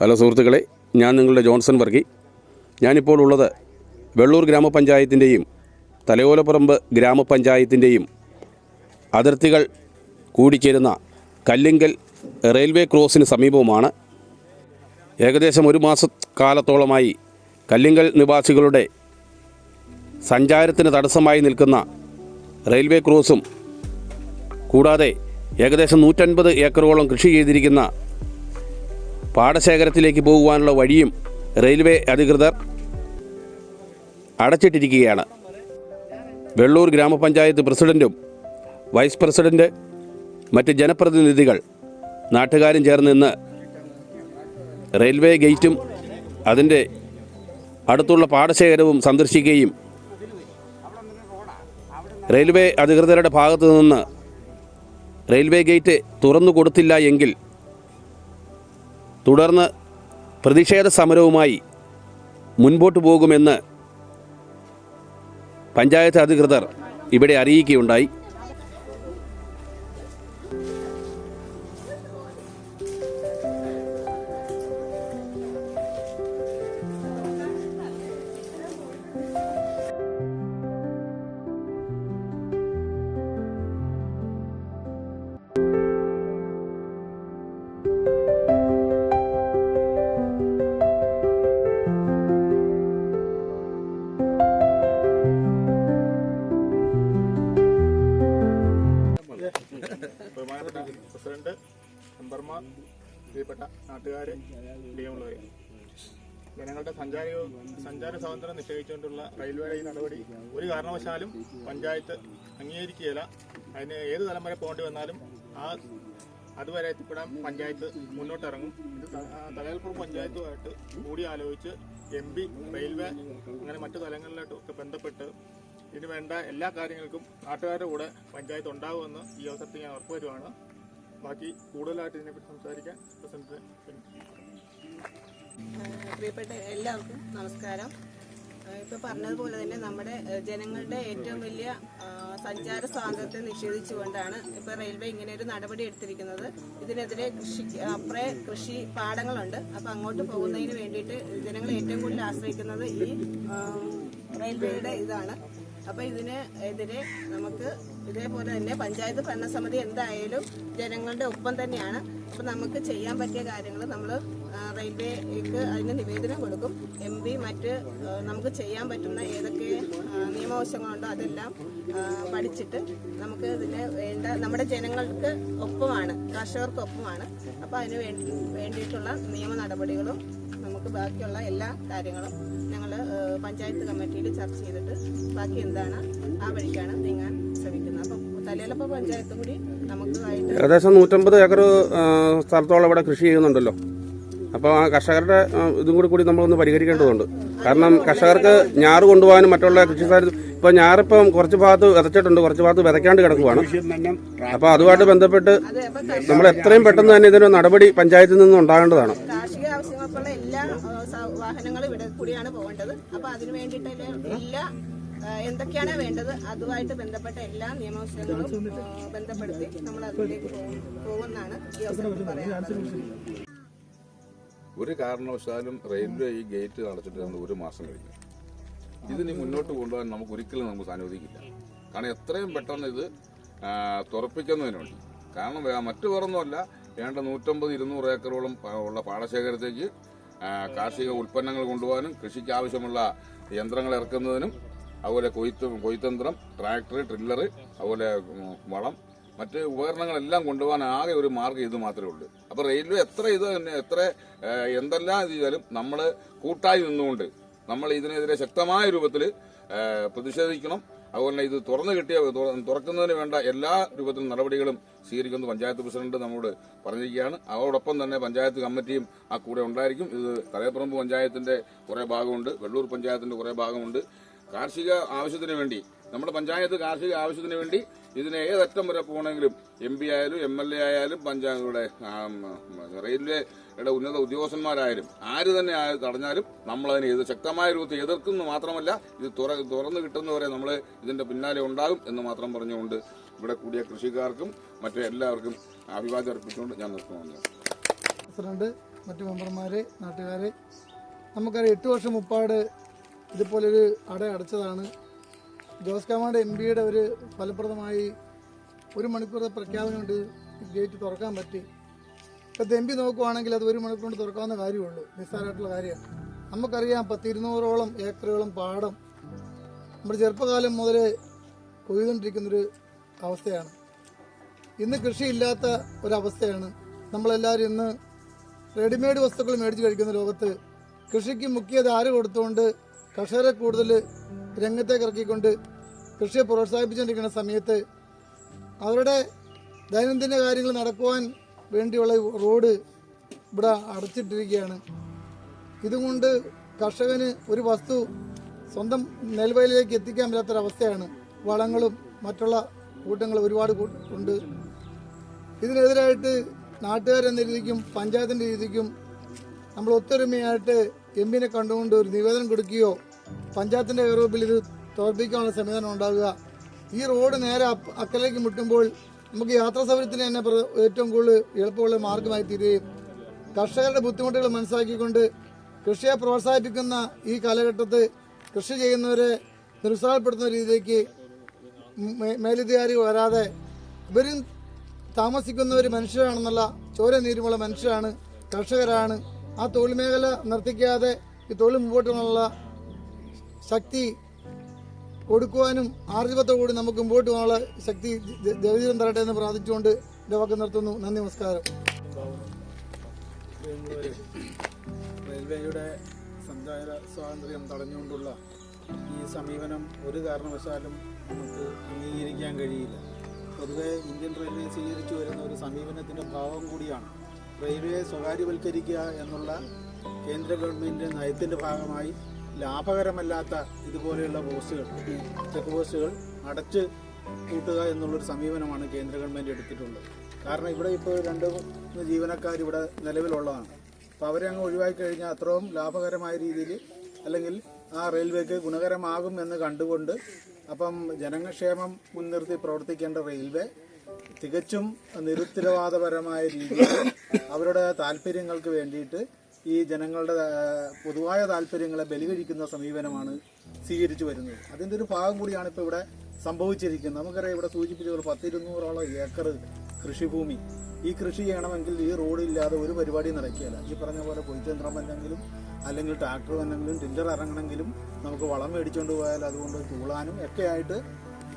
Hello സുഹൃത്തുക്കളെ ഞാൻ നിങ്ങളുടെ ജോൺസൺ വർഗി. ഞാനിപ്പോൾ ഉള്ളത് വെള്ളൂർ ഗ്രാമപഞ്ചായത്തിന്റെയും തലയോലപ്പറമ്പ് ഗ്രാമപഞ്ചായത്തിന്റെയും അതിർത്തികൾ കൂടിച്ചേരുന്ന കല്ലിങ്കൽ റെയിൽവേ ക്രോസിന് സമീപവുമാണ്. ഏകദേശം ഒരു മാസ കാലത്തോളമായി കല്ലിങ്കൽ നിവാസികളുടെ സഞ്ചാരത്തിന് തടസ്സമായി നിൽക്കുന്ന റെയിൽവേ ക്രോസും കൂടാതെ ഏകദേശം നൂറ്റൻപത് ഏക്കറോളം കൃഷി ചെയ്തിരിക്കുന്ന പാടശേഖരത്തിലേക്ക് പോകുവാനുള്ള വഴിയും റെയിൽവേ അധികൃതർ അടച്ചിട്ടിരിക്കുകയാണ്. വെള്ളൂർ ഗ്രാമപഞ്ചായത്ത് പ്രസിഡന്റും വൈസ് പ്രസിഡന്റ് മറ്റ് ജനപ്രതിനിധികൾ നാട്ടുകാരും ചേർന്ന് ഇന്ന് റെയിൽവേ ഗേറ്റും അതിന്റെ അടുത്തുള്ള പാടശേഖരവും സന്ദർശിക്കുകയും റെയിൽവേ അധികൃതരുടെ ഭാഗത്തു നിന്ന് റെയിൽവേ ഗേറ്റ് തുറന്നു കൊടുത്തില്ല എങ്കിൽ തുടർന്ന് പ്രതിഷേധ സമരവുമായി മുൻപോട്ട് പോകുമെന്ന് പഞ്ചായത്ത് അധികൃതർ ഇവിടെ അറിയിക്കുകയുണ്ടായി. പ്രസിഡന്റ് മെമ്പർമാർ പ്രിയപ്പെട്ട നാട്ടുകാരെ പ്രിയമുള്ളവരെ. ജനങ്ങളുടെ സഞ്ചാര സഞ്ചാര സ്വാതന്ത്ര്യം നിഷേധിച്ചുകൊണ്ടുള്ള റെയിൽവേയുടെ ഈ നടപടി ഒരു കാരണവശാലും പഞ്ചായത്ത് അംഗീകരിക്കുകയില്ല. അതിന് ഏത് തലം വരെ പോകേണ്ടി വന്നാലും ആ അതുവരെ എത്തിപ്പെടാൻ പഞ്ചായത്ത് മുന്നോട്ടിറങ്ങും. ഇത് തലയാൽപ്പുറം പഞ്ചായത്തുമായിട്ട് കൂടി ആലോചിച്ച് എം പി റെയിൽവേ അങ്ങനെ മറ്റു തലങ്ങളിലോട്ടൊക്കെ ബന്ധപ്പെട്ട് ഇതിന് വേണ്ട എല്ലാ കാര്യങ്ങൾക്കും നാട്ടുകാരുടെ കൂടെ പഞ്ചായത്ത് ഉണ്ടാകുമെന്ന് ഈ അവസരത്തിൽ ഞാൻ ഉറപ്പുവരുവാണ്. ബാക്കി കൂടുതലായിട്ട് ഇതിനെപ്പറ്റി സംസാരിക്കാൻ പ്രസിഡന്റ് പ്രിയപ്പെട്ട എല്ലാവർക്കും നമസ്കാരം. ഇപ്പോൾ പറഞ്ഞതുപോലെ തന്നെ നമ്മുടെ ജനങ്ങളുടെ ഏറ്റവും വലിയ സഞ്ചാര സ്വാതന്ത്ര്യത്തെ നിഷേധിച്ചുകൊണ്ടാണ് ഇപ്പോൾ റെയിൽവേ ഇങ്ങനെ ഒരു നടപടി എടുത്തിരിക്കുന്നത്. ഇതിനെതിരെ കൃഷി അപ്പുറേ കൃഷി പാടങ്ങളുണ്ട്. അപ്പോൾ അങ്ങോട്ട് പോകുന്നതിന് വേണ്ടിയിട്ട് ജനങ്ങൾ ഏറ്റവും കൂടുതൽ ആശ്രയിക്കുന്നത് ഈ റെയിൽവേയുടെ ഇതാണ്. അപ്പോൾ ഇതിന് എതിരെ നമുക്ക് ഇതേപോലെ തന്നെ പഞ്ചായത്ത് ഭരണസമിതി എന്തായാലും ജനങ്ങളുടെ ഒപ്പം തന്നെയാണ്. അപ്പോൾ നമുക്ക് ചെയ്യാൻ പറ്റിയ കാര്യങ്ങൾ നമ്മൾ റെയിൽവേക്ക് അതിന് നിവേദനം കൊടുക്കും. എം പി മറ്റ് നമുക്ക് ചെയ്യാൻ പറ്റുന്ന ഏതൊക്കെ നിയമവശങ്ങളുണ്ടോ അതെല്ലാം പഠിച്ചിട്ട് നമുക്ക് ഇതിന് വേണ്ട നമ്മുടെ ജനങ്ങൾക്ക് ഒപ്പമാണ് കർഷകർക്ക് ഒപ്പമാണ് അപ്പോൾ അതിന് വേണ്ടി വേണ്ടിയിട്ടുള്ള നിയമ നടപടികളും നമുക്ക് ബാക്കിയുള്ള എല്ലാ കാര്യങ്ങളും ഞങ്ങൾ പഞ്ചായത്ത് കമ്മിറ്റിയിൽ ചർച്ച ചെയ്തിട്ട് ബാക്കി എന്താണ് ആ വഴിക്കാണ് നീങ്ങാൻ ശ്രമിക്കുന്നത്. അപ്പം തലയിലപ്പ പഞ്ചായത്തും കൂടി നമുക്ക് ഏകദേശം നൂറ്റമ്പത് ഏക്കർ സ്ഥലത്തോളം ഇവിടെ കൃഷി ചെയ്യുന്നുണ്ടല്ലോ. അപ്പോൾ ആ കർഷകരുടെ ഇതും കൂടി കൂടി നമ്മളൊന്ന് പരിഹരിക്കേണ്ടതുണ്ട്. കാരണം കർഷകർക്ക് ഞാറ് കൊണ്ടുപോകാനും മറ്റുള്ള കൃഷി സ്ഥലത്ത് ഇപ്പോൾ ഞാറിപ്പം കുറച്ച് ഭാഗത്ത് വിതച്ചിട്ടുണ്ട് കുറച്ച് ഭാഗത്ത് വിതയ്ക്കാണ്ട് കിടക്കുവാണ്. അപ്പോൾ അതുമായിട്ട് ബന്ധപ്പെട്ട് നമ്മൾ എത്രയും പെട്ടെന്ന് തന്നെ ഇതിന് നടപടി പഞ്ചായത്തിൽ നിന്ന് ഉണ്ടാകേണ്ടതാണ്. എല്ലാ വാഹനങ്ങളും ഇവിടെ കൂടിയാണ് പോകേണ്ടത്. അപ്പോൾ അതിനു എന്തൊക്കെയാണ് വേണ്ടത് അതുമായിട്ട് ബന്ധപ്പെട്ട എല്ലാ നിയമവശങ്ങളും ബന്ധപ്പെടുത്തി നമ്മൾ അതിലേക്ക് പോകും- പോകുമെന്നാണ് ഈ അവസരത്തിൽ പറയാനുള്ളത്. ഒരു കാരണവശാലും റെയിൽവേ ഈ ഗേറ്റ് അടച്ചിട്ട് ഒരു മാസം കഴിഞ്ഞു. ഇതിനി മുന്നോട്ട് കൊണ്ടുപോകാൻ നമുക്ക് ഒരിക്കലും നമുക്ക് അനുവദിക്കില്ല കാരണം എത്രയും പെട്ടെന്ന് ഇത് തുറപ്പിക്കുന്നതിന് വേണ്ടി കാരണം മറ്റു വേറൊന്നുമല്ല. വേണ്ട നൂറ്റമ്പത് ഇരുന്നൂറ് ഏക്കറോളം ഉള്ള പാടശേഖരത്തേക്ക് കാർഷിക ഉൽപ്പന്നങ്ങൾ കൊണ്ടുപോകാനും കൃഷിക്ക് ആവശ്യമുള്ള യന്ത്രങ്ങൾ ഇറക്കുന്നതിനും അതുപോലെ കൊയ്ത്ത് കൊയ്ത്തന്ത്രം ട്രാക്ടർ ട്രില്ലർ അതുപോലെ വളം മറ്റ് ഉപകരണങ്ങളെല്ലാം കൊണ്ടുപോകാൻ ആകെ ഒരു മാർഗം ഇത് മാത്രമേ ഉള്ളൂ. അപ്പൊ റെയിൽവേ എത്ര ഇത് തന്നെ എത്ര എന്തെല്ലാം ചെയ്താലും നമ്മൾ കൂട്ടായി നിന്നുകൊണ്ട് നമ്മൾ ഇതിനെതിരെ ശക്തമായ രൂപത്തിൽ പ്രതിഷേധിക്കണം. അതുപോലെ ഇത് തുറന്നു കിട്ടിയ തുറ- തുറക്കുന്നതിന് വേണ്ട എല്ലാ രൂപത്തിലും നടപടികളും സ്വീകരിക്കുമെന്ന് പഞ്ചായത്ത് പ്രസിഡന്റ് നമ്മോട് പറഞ്ഞിരിക്കുകയാണ്. അതോടൊപ്പം തന്നെ പഞ്ചായത്ത് കമ്മിറ്റിയും ആ കൂടെ ഉണ്ടായിരിക്കും. ഇത് തലയപ്പറമ്പ് പഞ്ചായത്തിന്റെ കുറേ ഭാഗമുണ്ട് വെള്ളൂർ പഞ്ചായത്തിന്റെ കുറേ ഭാഗമുണ്ട്. കാർഷിക ആവശ്യത്തിന് വേണ്ടി നമ്മുടെ പഞ്ചായത്ത് കാർഷിക ആവശ്യത്തിന് വേണ്ടി ഇതിനെ ഏതറ്റം വരെ പോകണമെങ്കിലും എം പി ആയാലും എം എൽ എ ആയാലും പഞ്ചായത്തിലൂടെ റെയിൽവേയുടെ ഉന്നത ഉദ്യോഗസ്ഥന്മാരായാലും ആര് തന്നെ ആയാലും തടഞ്ഞാലും നമ്മളതിനെ എതിർ ശക്തമായ രൂപത്തിൽ എതിർക്കുന്നു മാത്രമല്ല ഇത് തുറ തുറന്നു കിട്ടുന്നവരെ നമ്മൾ ഇതിന്റെ പിന്നാലെ ഉണ്ടാകും എന്ന് മാത്രം പറഞ്ഞുകൊണ്ട് ഇവിടെ കൂടിയ കൃഷിക്കാർക്കും മറ്റു എല്ലാവർക്കും അഭിവാദ്യം അർപ്പിച്ചുകൊണ്ട് ഞാൻ നിർത്തുന്നു. പ്രസിഡന്റ് മറ്റു മെമ്പർമാരെ നാട്ടുകാരെ നമുക്കറിയാം എട്ട് വർഷം മുപ്പാട് ഇതുപോലൊരു അട അടച്ചതാണ്. ജോസ് കാമാണ്ട് എം പിയുടെ ഒരു ഫലപ്രദമായി ഒരു മണിക്കൂറത്തെ പ്രഖ്യാപനം കൊണ്ട് ഗേറ്റ് തുറക്കാൻ പറ്റി. ഇപ്പം എം പി നോക്കുവാണെങ്കിൽ അത് ഒരു മണിക്കൂർ കൊണ്ട് തുറക്കാവുന്ന കാര്യമുള്ളൂ. നിസ്സാരമായിട്ടുള്ള കാര്യമാണ്. നമുക്കറിയാം പത്തിരുന്നൂറോളം ഏക്കറുകളും പാടം നമ്മുടെ ചെറുപ്പകാലം മുതൽ കൊയ്തുകൊണ്ടിരിക്കുന്നൊരു അവസ്ഥയാണ്. ഇന്ന് കൃഷിയില്ലാത്ത ഒരവസ്ഥയാണ്. നമ്മളെല്ലാവരും ഇന്ന് റെഡിമെയ്ഡ് വസ്തുക്കൾ മേടിച്ച് കഴിക്കുന്ന ലോകത്ത് കൃഷിക്ക് ആര് കൊടുത്തുകൊണ്ട് കർഷകരെ കൂടുതൽ രംഗത്തേക്ക് ഇറക്കിക്കൊണ്ട് കൃഷിയെ പ്രോത്സാഹിപ്പിച്ചുകൊണ്ടിരിക്കുന്ന സമയത്ത് അവരുടെ ദൈനംദിന കാര്യങ്ങൾ നടക്കുവാൻ വേണ്ടിയുള്ള റോഡ് ഇവിടെ അടച്ചിട്ടിരിക്കുകയാണ്. ഇതുകൊണ്ട് കർഷകന് ഒരു വസ്തു സ്വന്തം നെൽവയലിലേക്ക് എത്തിക്കാൻ പറ്റാത്തൊരവസ്ഥയാണ്. വളങ്ങളും മറ്റുള്ള കൂട്ടങ്ങളും ഒരുപാട് ഉണ്ട്. ഇതിനെതിരായിട്ട് നാട്ടുകാരെന്ന രീതിക്കും പഞ്ചായത്തിന്റെ രീതിക്കും നമ്മൾ ഒത്തൊരുമയായിട്ട് എം കണ്ടുകൊണ്ട് ഒരു നിവേദനം കൊടുക്കുകയോ പഞ്ചായത്തിന്റെ ഗ്രൂപ്പിൽ ഇത് തോൽപ്പിക്കാനുള്ള സംവിധാനം ഉണ്ടാകുക ഈ റോഡ് നേരെ അക്കലേക്ക് മുട്ടുമ്പോൾ നമുക്ക് യാത്രാ സൗകര്യത്തിന് തന്നെ ഏറ്റവും കൂടുതൽ എളുപ്പമുള്ള മാർഗമായി തീരുകയും കർഷകരുടെ ബുദ്ധിമുട്ടുകൾ മനസ്സിലാക്കിക്കൊണ്ട് കൃഷിയെ പ്രോത്സാഹിപ്പിക്കുന്ന ഈ കാലഘട്ടത്ത് കൃഷി ചെയ്യുന്നവരെ നിരുത്സാഹപ്പെടുത്തുന്ന രീതിയിലേക്ക് മേലധികാരി വരാതെ ഇവരും താമസിക്കുന്നവർ മനുഷ്യരാണെന്നുള്ള ചോര നീരുമുള്ള മനുഷ്യരാണ് കർഷകരാണ്. ആ തൊഴിൽ മേഖല നിർത്തിക്കാതെ ഈ തൊഴിൽ മുമ്പോട്ട് പോകാനുള്ള ശക്തി കൊടുക്കുവാനും ആർജവത്തോടുകൂടി നമുക്ക് മുമ്പോട്ട് പോകാനുള്ള ശക്തി ദൈവജീവൻ തരട്ടെ എന്ന് പ്രാർത്ഥിച്ചുകൊണ്ട് എന്റെ വാക്ക് നിർത്തുന്നു. നന്ദി നമസ്കാരം. റെയിൽവേയുടെ സഞ്ചാര സ്വാതന്ത്ര്യം തടഞ്ഞുകൊണ്ടുള്ള ഈ സമീപനം ഒരു കാരണവശാലും നമുക്ക് അംഗീകരിക്കാൻ കഴിയില്ല. പൊതുവെ ഇന്ത്യൻ റെയിൽവേ സ്വീകരിച്ചു വരുന്ന ഒരു സമീപനത്തിന്റെ ഭാവം കൂടിയാണ് റെയിൽവേ സ്വകാര്യവൽക്കരിക്കുക എന്നുള്ള കേന്ദ്ര ഗവൺമെന്റ് നയത്തിന്റെ ഭാഗമായി ലാഭകരമല്ലാത്ത ഇതുപോലെയുള്ള പോസ്റ്റുകൾ ചെക്ക് പോസ്റ്റുകൾ അടച്ച് കൂട്ടുക എന്നുള്ളൊരു സമീപനമാണ് കേന്ദ്ര ഗവൺമെന്റ് എടുത്തിട്ടുള്ളത്. കാരണം ഇവിടെ ഇപ്പോൾ രണ്ട് ജീവനക്കാർ ഇവിടെ നിലവിലുള്ളതാണ്. അപ്പോൾ അവരെ അങ്ങ് ഒഴിവാക്കി കഴിഞ്ഞാൽ അത്രയും ലാഭകരമായ രീതിയിൽ അല്ലെങ്കിൽ ആ റെയിൽവേക്ക് ഗുണകരമാകും എന്ന് കണ്ടുകൊണ്ട് അപ്പം ജനക്ഷേമം മുൻനിർത്തി പ്രവർത്തിക്കേണ്ട റെയിൽവേ തികച്ചും നിരുത്തരവാദപരമായ രീതിയിൽ അവരുടെ താല്പര്യങ്ങൾക്ക് വേണ്ടിയിട്ട് ഈ ജനങ്ങളുടെ പൊതുവായ താല്പര്യങ്ങളെ ബലികഴിക്കുന്ന സമീപനമാണ് സ്വീകരിച്ചു വരുന്നത്. അതിന്റെ ഒരു ഭാഗം കൂടിയാണ് ഇപ്പോൾ ഇവിടെ സംഭവിച്ചിരിക്കുന്നത്. നമുക്കറിയാം ഇവിടെ സൂചിപ്പിച്ച ഒരു പത്തിരുന്നൂറോളം ഏക്കർ കൃഷിഭൂമി. ഈ കൃഷി ചെയ്യണമെങ്കിൽ ഈ റോഡില്ലാതെ ഒരു പരിപാടി നടക്കുകയില്ല. ഈ പറഞ്ഞ പോലെ പൊയ്ച്ചയന്ത്രം വന്നെങ്കിലും അല്ലെങ്കിൽ ട്രാക്ടർ വന്നെങ്കിലും ടില്ലർ ഇറങ്ങണമെങ്കിലും നമുക്ക് വളം മേടിച്ചുകൊണ്ട് പോയാൽ അതുകൊണ്ട് തൂളാനും ഒക്കെ ആയിട്ട്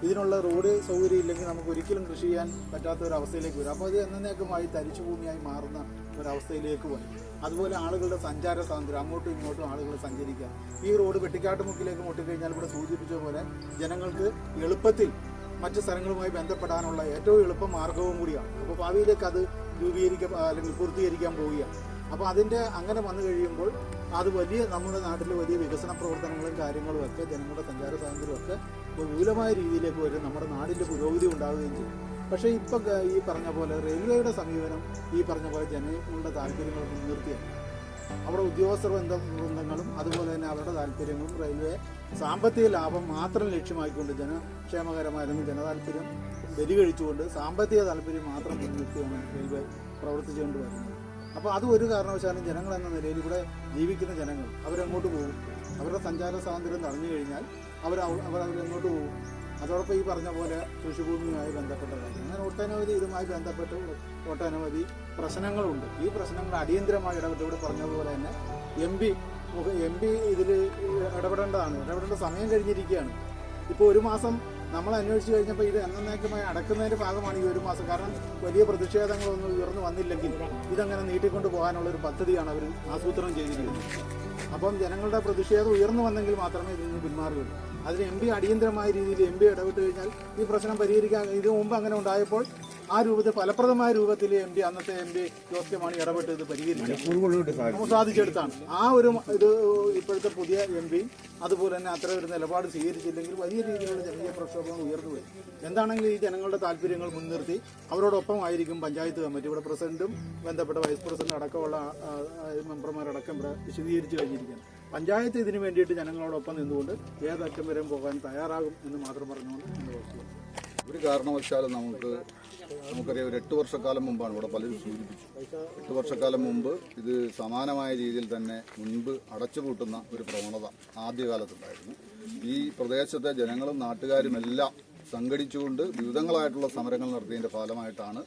ഇതിനുള്ള റോഡ് സൗകര്യം ഇല്ലെങ്കിൽ നമുക്ക് ഒരിക്കലും കൃഷി ചെയ്യാൻ പറ്റാത്ത ഒരു അവസ്ഥയിലേക്ക് വരും. അപ്പോൾ ഇത് എന്നേക്കുമായി തരിച്ചു ഭൂമിയായി മാറുന്ന ഒരവസ്ഥയിലേക്ക് വരും. അതുപോലെ ആളുകളുടെ സഞ്ചാര സ്വാതന്ത്ര്യം അങ്ങോട്ടും ഇങ്ങോട്ടും ആളുകൾ സഞ്ചരിക്കാം ഈ റോഡ് വെട്ടിക്കാട്ടുമുക്കിലേക്ക് മുട്ടിക്കഴിഞ്ഞാൽ ഇവിടെ സൂചിപ്പിച്ച പോലെ ജനങ്ങൾക്ക് എളുപ്പത്തിൽ മറ്റ് സ്ഥലങ്ങളുമായി ബന്ധപ്പെടാനുള്ള ഏറ്റവും എളുപ്പ മാർഗവും കൂടിയാണ്. അപ്പോൾ ഭാവിയിലേക്ക് അത് രൂപീകരിക്കാൻ അല്ലെങ്കിൽ പൂർത്തീകരിക്കാൻ പോവുകയാണ്. അപ്പോൾ അതിന്റെ അങ്ങനെ വന്നു കഴിയുമ്പോൾ അത് വലിയ നമ്മുടെ നാട്ടിലെ വലിയ വികസന പ്രവർത്തനങ്ങളും കാര്യങ്ങളും ഒക്കെ ജനങ്ങളുടെ സഞ്ചാര സ്വാതന്ത്ര്യമൊക്കെ വിപുലമായ രീതിയിലേക്ക് വരും. നമ്മുടെ നാടിന്റെ പുരോഗതി ഉണ്ടാവുകയും ചെയ്യും. പക്ഷേ ഇപ്പം ഈ പറഞ്ഞ പോലെ റെയിൽവേയുടെ സമീപനം ഈ പറഞ്ഞ പോലെ ജനങ്ങളുടെ താല്പര്യങ്ങൾ മുൻനിർത്തിയാണ് അവിടെ ഉദ്യോഗസ്ഥർ ബന്ധ ബന്ധങ്ങളും അതുപോലെ തന്നെ അവരുടെ താല്പര്യങ്ങളും റെയിൽവേ സാമ്പത്തിക ലാഭം മാത്രം ലക്ഷ്യമാക്കിക്കൊണ്ട് ജനക്ഷേമകരമായിരുന്നു. ജനതാല്പര്യം ബലികഴിച്ചുകൊണ്ട് സാമ്പത്തിക താല്പര്യം മാത്രം മുൻനിർത്തിയാണ് റെയിൽവേ പ്രവർത്തിച്ചുകൊണ്ട് വരുന്നത്. അപ്പോൾ അത് ഒരു കാരണവശാലും ജനങ്ങൾ എന്ന നിലയിൽ ഇവിടെ ജീവിക്കുന്ന ജനങ്ങൾ അവരങ്ങോട്ട് പോകും. അവരുടെ സഞ്ചാര സ്വാതന്ത്ര്യം തടഞ്ഞു കഴിഞ്ഞാൽ അവർ അവർ അവരെങ്ങോട്ട് പോകും. അതോടൊപ്പം ഈ പറഞ്ഞ പോലെ കൃഷിഭൂമിയുമായി ബന്ധപ്പെട്ട കാര്യം അങ്ങനെ ഒട്ടനവധി ഇതുമായി ബന്ധപ്പെട്ട് ഒട്ടനവധി പ്രശ്നങ്ങളുണ്ട്. ഈ പ്രശ്നങ്ങൾ അടിയന്തരമായി ഇടപെട്ട് ഇവിടെ പറഞ്ഞതുപോലെ തന്നെ എം പി എം പി ഇതിൽ ഇടപെടേണ്ടതാണ്. ഇടപെടേണ്ട സമയം കഴിഞ്ഞിരിക്കുകയാണ്. ഇപ്പോൾ ഒരു മാസം നമ്മൾ അന്വേഷിച്ച് കഴിഞ്ഞപ്പോൾ ഇത് എന്നേക്കുമായി അടക്കുന്നതിന്റെ ഭാഗമാണ് ഈ ഒരു മാസം. കാരണം വലിയ പ്രതിഷേധങ്ങളൊന്നും ഉയർന്നു വന്നില്ലെങ്കിൽ ഇതങ്ങനെ നീട്ടിക്കൊണ്ട് പോകാനുള്ള ഒരു പദ്ധതിയാണ് അവർ ആസൂത്രണം ചെയ്തിരിക്കുന്നത്. അപ്പം ജനങ്ങളുടെ പ്രതിഷേധം ഉയർന്നു വന്നെങ്കിൽ മാത്രമേ ഇതിൽ നിന്ന് പിന്മാറുകയുള്ളൂ. അതിന് എം പി അടിയന്തരമായ രീതിയിൽ എം പി ഇടപെട്ട് കഴിഞ്ഞാൽ ഈ പ്രശ്നം പരിഹരിക്കാൻ ഇതിനു മുമ്പ് അങ്ങനെ ഉണ്ടായപ്പോൾ ആ രൂപത്തിൽ ഫലപ്രദമായ രൂപത്തിൽ എം പി അന്നത്തെ M P Jose K Mani ഇടപെട്ട് ഇത് പരിഹരിച്ചു. സാധിച്ചെടുത്താണ്. ആ ഒരു ഇത് ഇപ്പോഴത്തെ പുതിയ എം പി അതുപോലെ തന്നെ അത്ര ഒരു നിലപാട് സ്വീകരിച്ചില്ലെങ്കിൽ വലിയ രീതിയിലുള്ള ജനകീയ പ്രക്ഷോഭങ്ങൾ ഉയർന്നു വരും എന്താണെങ്കിലും ഈ ജനങ്ങളുടെ താല്പര്യങ്ങൾ മുൻനിർത്തി അവരോടൊപ്പം ആയിരിക്കും പഞ്ചായത്ത് കമ്മിറ്റി. ഇവിടെ പ്രസിഡന്റും ബന്ധപ്പെട്ട വൈസ് പ്രസിഡന്റ് അടക്കമുള്ള മെമ്പർമാരടക്കം ഇവിടെ വിശദീകരിച്ചു കഴിഞ്ഞിരിക്കുകയാണ് പഞ്ചായത്ത് ഇതിനു വേണ്ടിയിട്ട് ജനങ്ങളോടൊപ്പം നിന്നുകൊണ്ട് ഏതറ്റം വരെ പോകാൻ തയ്യാറാകും എന്ന് മാത്രം പറഞ്ഞുകൊണ്ട് ഒരു കാരണവശാലും നമുക്ക് നമുക്കറിയാം ഒരു എട്ട് വർഷക്കാലം മുമ്പാണ് ഇവിടെ പലരും സൂചിപ്പിച്ചു. എട്ട് വർഷക്കാലം മുമ്പ് ഇത് സമാനമായ രീതിയിൽ തന്നെ മുൻപ് അടച്ചുപൂട്ടുന്ന ഒരു പ്രവണത ആദ്യകാലത്തുണ്ടായിരുന്നു. ഈ പ്രദേശത്തെ ജനങ്ങളും നാട്ടുകാരും എല്ലാം സംഘടിച്ചുകൊണ്ട് വിവിധങ്ങളായിട്ടുള്ള സമരങ്ങൾ നടത്തിയതിന്റെ ഫലമായിട്ടാണ്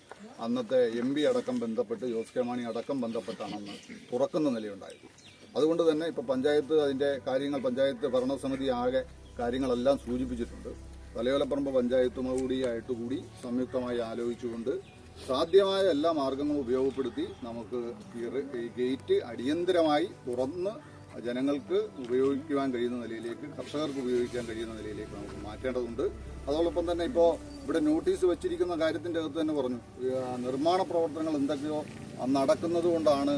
അന്നത്തെ എം അടക്കം ബന്ധപ്പെട്ട് ജോസ് കെ മാണി അടക്കം ബന്ധപ്പെട്ടാണെന്ന് തുറക്കുന്ന നിലയുണ്ടായത്. അതുകൊണ്ട് തന്നെ ഇപ്പോൾ പഞ്ചായത്ത് അതിന്റെ കാര്യങ്ങൾ പഞ്ചായത്ത് ഭരണസമിതി ആകെ കാര്യങ്ങളെല്ലാം സൂചിപ്പിച്ചിട്ടുണ്ട്. തലയോലപ്പറമ്പ് പഞ്ചായത്തുമായിട്ട് കൂടി സംയുക്തമായി ആലോചിച്ചുകൊണ്ട് സാധ്യമായ എല്ലാ മാർഗങ്ങളും ഉപയോഗപ്പെടുത്തി നമുക്ക് ഈ ഗേറ്റ് അടിയന്തരമായി തുറന്ന് ജനങ്ങൾക്ക് ഉപയോഗിക്കുവാൻ കഴിയുന്ന നിലയിലേക്ക് കർഷകർക്ക് ഉപയോഗിക്കാൻ കഴിയുന്ന നിലയിലേക്ക് നമുക്ക് മാറ്റേണ്ടതുണ്ട്. അതോടൊപ്പം തന്നെ ഇപ്പോൾ ഇവിടെ നോട്ടീസ് വെച്ചിരിക്കുന്ന കാര്യത്തിന്റെ അകത്ത് തന്നെ പറഞ്ഞു. നിർമ്മാണ പ്രവർത്തനങ്ങൾ എന്തൊക്കെയോ നടക്കുന്നത് കൊണ്ടാണ്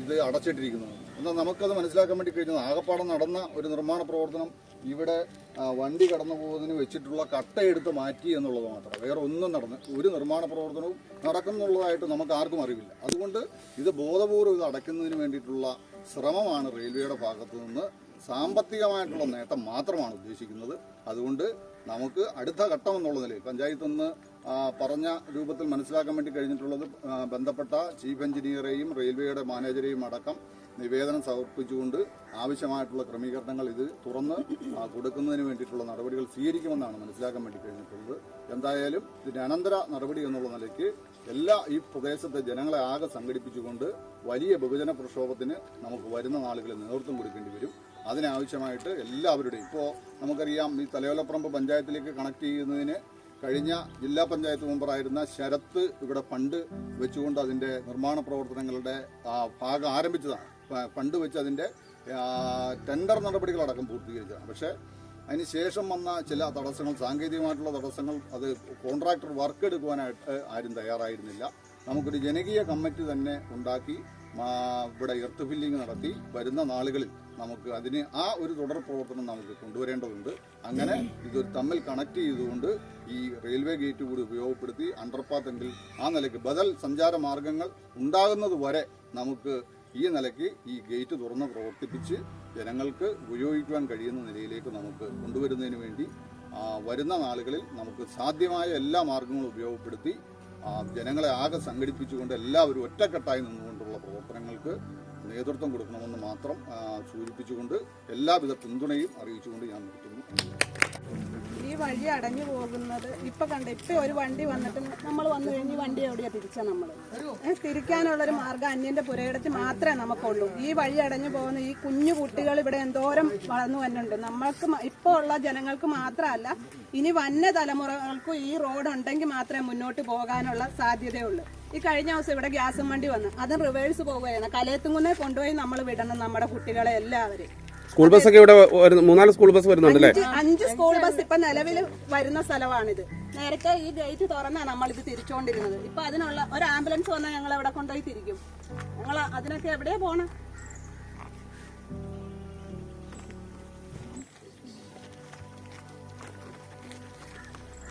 ഇത് അടച്ചിട്ടിരിക്കുന്നത്. എന്നാൽ നമുക്കത് മനസ്സിലാക്കാൻ വേണ്ടി കഴിഞ്ഞത് ആകപ്പാടം നടന്ന ഒരു നിർമ്മാണ പ്രവർത്തനം ഇവിടെ വണ്ടി കടന്നു പോകുന്നതിന് വെച്ചിട്ടുള്ള കട്ടയെടുത്ത് മാറ്റി എന്നുള്ളത് മാത്രമേ വേറെ ഒന്നും നടന്ന് ഒരു നിർമ്മാണ പ്രവർത്തനവും നടക്കുന്നുള്ളതായിട്ട് നമുക്ക് ആർക്കും അറിവില്ല. അതുകൊണ്ട് ഇത് ബോധപൂർവം ഇത് അടയ്ക്കുന്നതിന് വേണ്ടിയിട്ടുള്ള ശ്രമമാണ് റെയിൽവേയുടെ ഭാഗത്തു നിന്ന് സാമ്പത്തികമായിട്ടുള്ള നേട്ടം മാത്രമാണ് ഉദ്ദേശിക്കുന്നത്. അതുകൊണ്ട് നമുക്ക് അടുത്ത ഘട്ടം എന്നുള്ള നിലയിൽ പഞ്ചായത്ത് നിന്ന് പറഞ്ഞ രൂപത്തിൽ മനസ്സിലാക്കാൻ വേണ്ടി കഴിഞ്ഞിട്ടുള്ളത് ബന്ധപ്പെട്ട ചീഫ് എഞ്ചിനീയറെയും റെയിൽവേയുടെ മാനേജരെയും അടക്കം നിവേദനം സമർപ്പിച്ചുകൊണ്ട് ആവശ്യമായിട്ടുള്ള ക്രമീകരണങ്ങൾ ഇത് തുറന്ന് കൊടുക്കുന്നതിന് വേണ്ടിയിട്ടുള്ള നടപടികൾ സ്വീകരിക്കുമെന്നാണ് മനസ്സിലാക്കാൻ വേണ്ടി കഴിഞ്ഞിട്ടുള്ളത്. എന്തായാലും ഇതിന്റെ അനന്തര നടപടി എന്നുള്ള നിലയ്ക്ക് എല്ലാ ഈ പ്രദേശത്തെ ജനങ്ങളെ ആകെ സംഘടിപ്പിച്ചുകൊണ്ട് വലിയ ബഹുജന പ്രക്ഷോഭത്തിന് നമുക്ക് വരുന്ന നാളുകളിൽ നേതൃത്വം കൊടുക്കേണ്ടി വരും. അതിനാവശ്യമായിട്ട് എല്ലാവരുടെയും ഇപ്പോൾ നമുക്കറിയാം ഈ തലയോലപ്പറമ്പ് പഞ്ചായത്തിലേക്ക് കണക്ട് ചെയ്യുന്നതിന് കഴിഞ്ഞ ജില്ലാ പഞ്ചായത്ത് മെമ്പറായിരുന്ന ശരത്ത് ഇവിടെ ഫണ്ട് വെച്ചുകൊണ്ട് അതിന്റെ നിർമ്മാണ പ്രവർത്തനങ്ങളുടെ ഭാഗം ആരംഭിച്ചതാണ്. ഫണ്ട് വെച്ച് അതിന്റെ ആ, ടെൻഡർ നടപടികളടക്കം പൂർത്തീകരിച്ചതാണ്. പക്ഷേ അതിന് ശേഷം വന്ന ചില തടസ്സങ്ങൾ സാങ്കേതികമായിട്ടുള്ള തടസ്സങ്ങൾ അത് കോൺട്രാക്ടർ വർക്ക് എടുക്കുവാനായിട്ട് ആരും തയ്യാറായിരുന്നില്ല. നമുക്കൊരു ജനകീയ കമ്മിറ്റി തന്നെ ഉണ്ടാക്കി ഇവിടെ എർത്ത് ഫില്ലിംഗ് നടത്തി വരുന്ന നാളുകളിൽ നമുക്ക് അതിന് ആ ഒരു തുടർ പ്രവർത്തനം നമുക്ക് കൊണ്ടുവരേണ്ടതുണ്ട്. അങ്ങനെ ഇതൊരു തമ്മിൽ കണക്ട് ചെയ്തുകൊണ്ട് ഈ റെയിൽവേ ഗേറ്റ് കൂടി ഉപയോഗപ്പെടുത്തി അണ്ടർപാത്തെങ്കിൽ ആ നിലയ്ക്ക് ബദൽ സഞ്ചാര മാർഗങ്ങൾ ഉണ്ടാകുന്നത് വരെ നമുക്ക് ഈ നിലയ്ക്ക് ഈ ഗേറ്റ് തുറന്ന് പ്രവർത്തിപ്പിച്ച് ജനങ്ങൾക്ക് ഉപയോഗിക്കുവാൻ കഴിയുന്ന നിലയിലേക്ക് നമുക്ക് കൊണ്ടുവരുന്നതിന് വേണ്ടി വരുന്ന നാളുകളിൽ നമുക്ക് സാധ്യമായ എല്ലാ മാർഗങ്ങളും ഉപയോഗപ്പെടുത്തി ജനങ്ങളെ ആകെ സംഘടിപ്പിച്ചുകൊണ്ട് എല്ലാവരും ഒറ്റക്കെട്ടായി നിന്നുകൊണ്ടുള്ള പ്രവർത്തനങ്ങൾക്ക് നേതൃത്വം കൊടുക്കണമെന്ന് മാത്രം സൂചിപ്പിച്ചുകൊണ്ട് എല്ലാവിധ പിന്തുണയും അറിയിച്ചുകൊണ്ട് ഞാൻ നിർത്തുന്നു. ഈ വഴി അടഞ്ഞു പോകുന്നത് ഇപ്പൊ കണ്ട ഇപ്പൊ ഒരു വണ്ടി വന്നിട്ട് നമ്മൾ വന്നു കഴിഞ്ഞ് വണ്ടി എവിടെയാ തിരിച്ച നമ്മൾ തിരിക്കാനുള്ളൊരു മാർഗം അന്യന്റെ പുരയിടത്തിൽ മാത്രമേ നമുക്കുള്ളൂ. ഈ വഴി അടഞ്ഞു പോകുന്ന ഈ കുഞ്ഞു കുട്ടികൾ ഇവിടെ എന്തോരം വളർന്നു വന്നിട്ടുണ്ട് നമ്മൾക്ക് ഇപ്പൊ ഉള്ള ജനങ്ങൾക്ക് മാത്രമല്ല ഇനി വന്യ തലമുറകൾക്കും ഈ റോഡ് ഉണ്ടെങ്കിൽ മാത്രമേ മുന്നോട്ട് പോകാനുള്ള സാധ്യതയുള്ളൂ. ഈ കഴിഞ്ഞ ദിവസം ഇവിടെ ഗ്യാസും വണ്ടി വന്നു. അത് റിവേഴ്സ് പോവുകയാണ് കലയത്തുംകുന്നേ കൊണ്ടുപോയി നമ്മൾ വിടണം നമ്മുടെ കുട്ടികളെ എല്ലാവരും സ്കൂൾ ബസ് ഒക്കെ ഇവിടെ മൂന്നാൽ സ്കൂൾ ബസ് വരുന്നുണ്ടല്ലേ? അഞ്ച് സ്കൂൾ ബസ് ഇപ്പൊ നിലവിൽ വരുന്ന സ്ഥലമാണിത്. നേരത്തെ ഈ ഗേറ്റ് തുറന്നാ നമ്മൾ ഇത് തിരിച്ചുകൊണ്ടിരുന്നത് ഇപ്പൊ അതിനുള്ള ഒരു ആംബുലൻസ് വന്നാൽ ഞങ്ങൾ എവിടെ കൊണ്ടുപോയി തിരിക്കും. ഞങ്ങൾ അതിനൊക്കെ എവിടെയാ പോണം?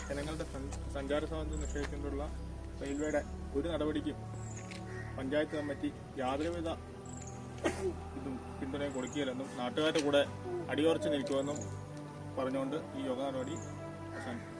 ജനങ്ങളുടെ സഞ്ചാര സ്വാതന്ത്ര്യം നിഷേധിച്ചുകൊണ്ടുള്ള റെയിൽവേയുടെ ഒരു നടപടിക്കും പഞ്ചായത്ത് കമ്മിറ്റി യാതൊരുവിധ ഇതും പിന്തുണയും കൊടുക്കുകയില്ലെന്നും നാട്ടുകാരുടെ കൂടെ അടിയുറച്ച് നിൽക്കുമെന്നും പറഞ്ഞുകൊണ്ട് ഈ യോഗ നടപടി അവസാനിപ്പിക്കും